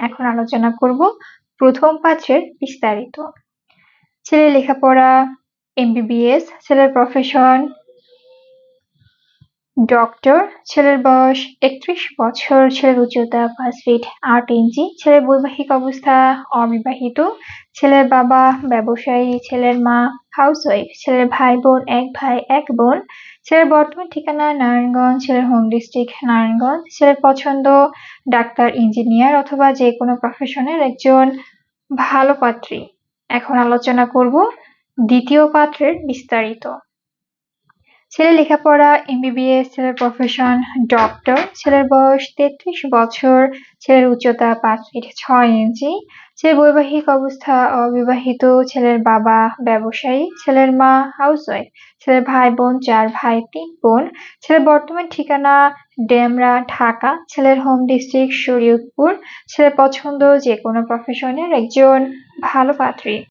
এখন আলোচনা করব প্রথম পাত্রের বিস্তারিত। ছেলের লেখাপড়া এমবিবিএস ছেলের প্রফেশন ডক্টর ছেলের বয়স একত্রিশ বছর, ছেলের উচ্চতা পাঁচ ফিট আট ইঞ্চি ছেলের বৈবাহিক অবস্থা অবিবাহিত, ছেলের বাবা ব্যবসায়ী, ছেলের মা হাউসওয়াইফ ছেলের ভাই বোন, এক ভাই, এক বোন ছেলের বর্তমান ঠিকানা নারায়ণগঞ্জ, ছেলের হোম ডিস্ট্রিক্ট নারায়ণগঞ্জ, ছেলের পছন্দ ডাক্তার ইঞ্জিনিয়ার অথবা যে কোনো প্রফেশনের একজন ভালো পাত্রী। এখন আলোচনা করব দ্বিতীয় পাত্রের বিস্তারিত। ছেলের লেখাপড়া এমবিবিএস ছেলের প্রফেশন ডক্টর ছেলের বয়স তেত্রিশ বছর, ছেলের উচ্চতা পাঁচ ফিট ছয় ইঞ্চি ছেলের বৈবাহিক অবস্থা অবিবাহিত, ছেলের বাবা ব্যবসায়ী, ছেলের মা হাউসওয়াইফ ছেলের ভাই বোন, চার ভাই, তিন বোন, ছেলের বর্তমান ঠিকানা ডেমরা, ঢাকা, ছেলের হোম ডিস্ট্রিক্ট শরীয়তপুর, ছেলের পছন্দ যে কোনো প্রফেশনের একজন ভালো পাত্রী।